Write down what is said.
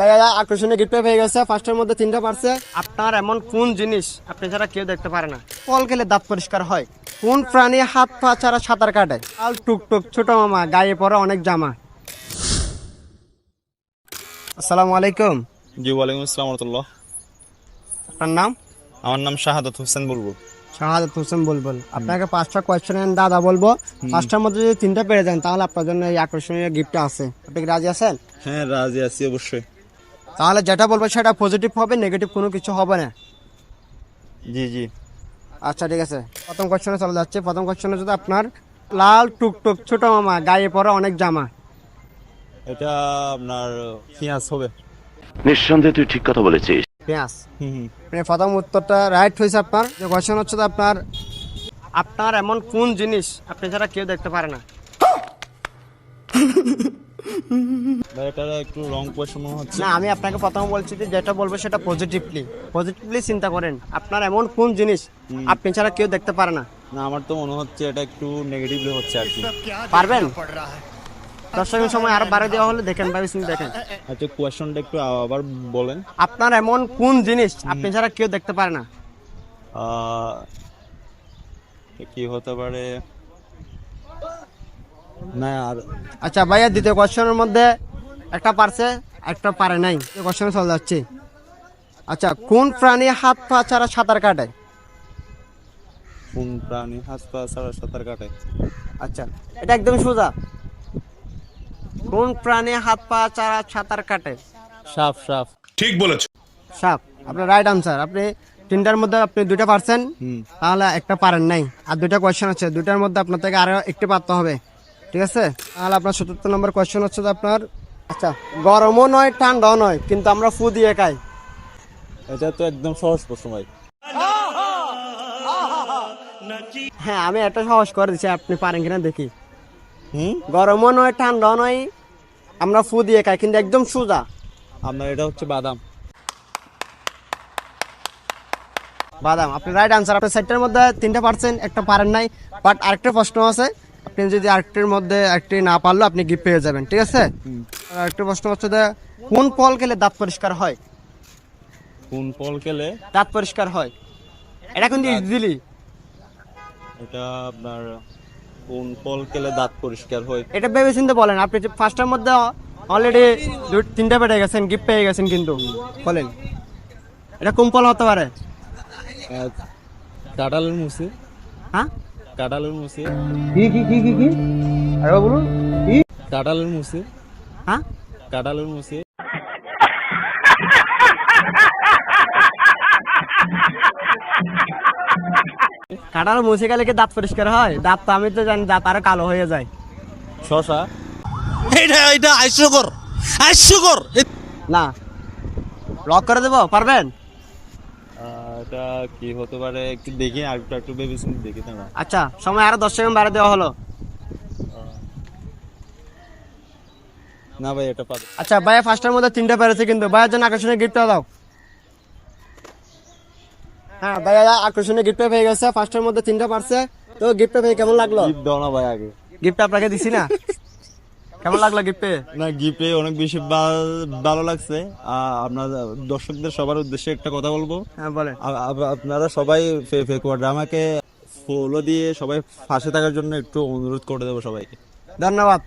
ভাইয়া আকর্ষণীয় গিফট পেয়ে গেছে। ফার্স্টের মধ্যে তিনটা পারছে। আপনার এমন কোন জিনিস আপনি ছাড়া কেউ দেখতে পারে না? ফল খেলে দাঁত পরিষ্কার হয়। কোন প্রাণী হাত পা ছাড়া সাঁতার কাটে? আল টুকটুক ছোট মামা গায়ে পরে অনেক জামা। আসসালামু আলাইকুম। জি ওয়ালাইকুম আসসালাম রহমতুল্লাহ। আপনার নাম? আমার নাম শাহাদাত হোসেন বলব শাহাদাত হোসেন বলবল। আপনাকে পাঁচটা কোয়েশ্চেন দাদা বলব। পাঁচটার মধ্যে যদি তিনটা পেরে যান তাহলে আপনার জন্য এই আকর্ষণীয় গিফটটা আছে। আপনি কি রাজি আছেন? হ্যাঁ রাজি আছি অবশ্যই। তাহলে যেটা বলব সেটা পজিটিভ হবে নেগেটিভ কোনো কিছু হবে না। জি জি। আচ্ছা ঠিক আছে। প্রথম কোশ্চেনে চলে যাচ্ছে। প্রথম কোশ্চেনে যদি আপনার লাল টুকটুক ছোট মামা গায়ে পরে অনেক জামা। এটা আপনার পেঁয়াজ হবে। নিঃসন্দেহে তুই ঠিক কথা বলেছিস। পেঁয়াজ। হুম হুম। মানে প্রথম উত্তরটা রাইট হয়েছে আপনার। যে কোশ্চেন হচ্ছে যে আপনার আপনার এমন কোন জিনিস আপনি ছাড়া কেউ দেখতে পারে না? একটু রং কোয়েশন হচ্ছে। না আমি আপনাকে প্রথম বলছি যে যেটা বলব সেটা পজিটিভলি পজিটিভলি চিন্তা করেন। আপনার এমন কোন জিনিস আপনি ছাড়া কেউ দেখতে পারে না। না আমার তো মনে হচ্ছে এটা একটু নেগেটিভলি হচ্ছে আর কি। পারবেন? দশ সেকেন্ড সময় আরও বাড়ে দেওয়া হলে দেখেন ভাবি শুনে দেখেন। আচ্ছা কোয়েশনটা একটু আবার বলেন। আপনার এমন কোন জিনিস আপনি ছাড়া কেউ দেখতে পারে না? কি হতে পারে? না আর আচ্ছা ভাইয়া দ্বিতীয় কোশ্চেনের মধ্যে একটা পারছে একটা পারে নাই। কোশ্চেনে চলে যাচ্ছে। আচ্ছা কোন প্রাণী হাত পা ছাড়া সাঁতার কাটে? কোন প্রাণী হাত পা ছাড়া সাঁতার কাটে? আচ্ছা এটা একদম সোজা। কোন প্রাণী হাত পা ছাড়া সাঁতার কাটে? সাপ সাপ। ঠিক বলেছ। সাপ। আপনার রাইট আনসার আপনি তিনটার মধ্যে আপনি দুইটা পারছেন তাহলে একটা পারেন নাই। আর দুইটা কোয়েশ্চেন আছে। দুইটার মধ্যে আপনার থেকে আরও একটি পারতে হবে। ঠিক আছে? তাহলে আপনার সত্তর নম্বর কোয়েশ্চেন হচ্ছে যে আপনার আচ্ছা গরমও নয় ঠান্ডাও নয় কিন্তু আমরা ফু দিয়ে খাই। এটা তো একদম সহজ প্রশ্ন ভাই। হ্যাঁ আমি এটা সহজ করে দিচ্ছি আপনি পারেন কিনা দেখি। হুম? গরমও নয় ঠান্ডাও নয় আমরা ফু দিয়ে খাই কিন্তু একদম সোজা। আপনার এটা হচ্ছে বাদাম। বাদাম আপনি রাইট আনসার আপনি সাইডটার মধ্যে তিনটা পারছেন একটা পারেন নাই বাট আরেকটা প্রশ্ন আছে আপনি যদি আরেকটির মধ্যে একটি না পারল আপনি গিফট পেয়ে যাবেন ঠিক আছে? আরেকটা প্রশ্ন হচ্ছে যে কোন ফল খেলে দাঁত পরিষ্কার হয়? কোন ফল খেলে? দাঁত পরিষ্কার হয়। এটা কিন্তু ইজিলি এটা আপনার কোন ফল খেলে দাঁত পরিষ্কার হয়? এটা ভেবে চিন্তে বলেন। আপনি ফার্স্টের মধ্যে অলরেডি তিনটা পেটে গেছেন গিফট পেয়ে গেছেন কিন্তু। বলেন। এটা কোন ফল হতে পারে? কাঁঠালের মুসি। হ্যাঁ? কাঁঠালের মুসি। কি কি কি কি কি? আরে বলুন। কি? কাঁঠালের মুসি। হ্যাঁ কাঁঠালের মুসি কাটার মুছে গেলে কি দাঁত পরিষ্কার হয়? দাঁত তো আমি তো জানি দাঁত আরও কালো হয়ে যায়। শশা। এটা এটা হাস্যকর হাস্যকর না। লক করে দেবো পারবেন? আহ, এটা কি হতে পারে? একটু দেখি আর একটু একটু ভেবে শুনে দেখি না আচ্ছা সময় আরও দশ সেকেন্ড বাড়ে দেওয়া হলো। না ভাই এটা পাবে আচ্ছা ভাইয়া ফার্স্টের মধ্যে তিনটা পেরেছে কিন্তু। ভাইয়ের জন্য আকর্ষণীয় গিফটটা দাও। হ্যাঁ ভাইয়া আকর্ষণীয় গিফট পেয়ে গেছে। ফার্স্টের মধ্যে তিনটা পারছে। তো গিফট পেয়ে কেমন লাগল? গিফট দাও না ভাই আগে। গিফট আপনাকে দিছি না? কেমন লাগল গিফট না গিফটে অনেক বেশি ভালো লাগছে। আপনার দর্শকদের সবার উদ্দেশ্যে একটা কথা বলব। হ্যাঁ বলেন। আপনারা সবাই ফেকুয়া ড্রামাকে ফলো দিয়ে সবাই ফাঁসে থাকার জন্য একটু অনুরোধ করে দেবো সবাইকে। ধন্যবাদ।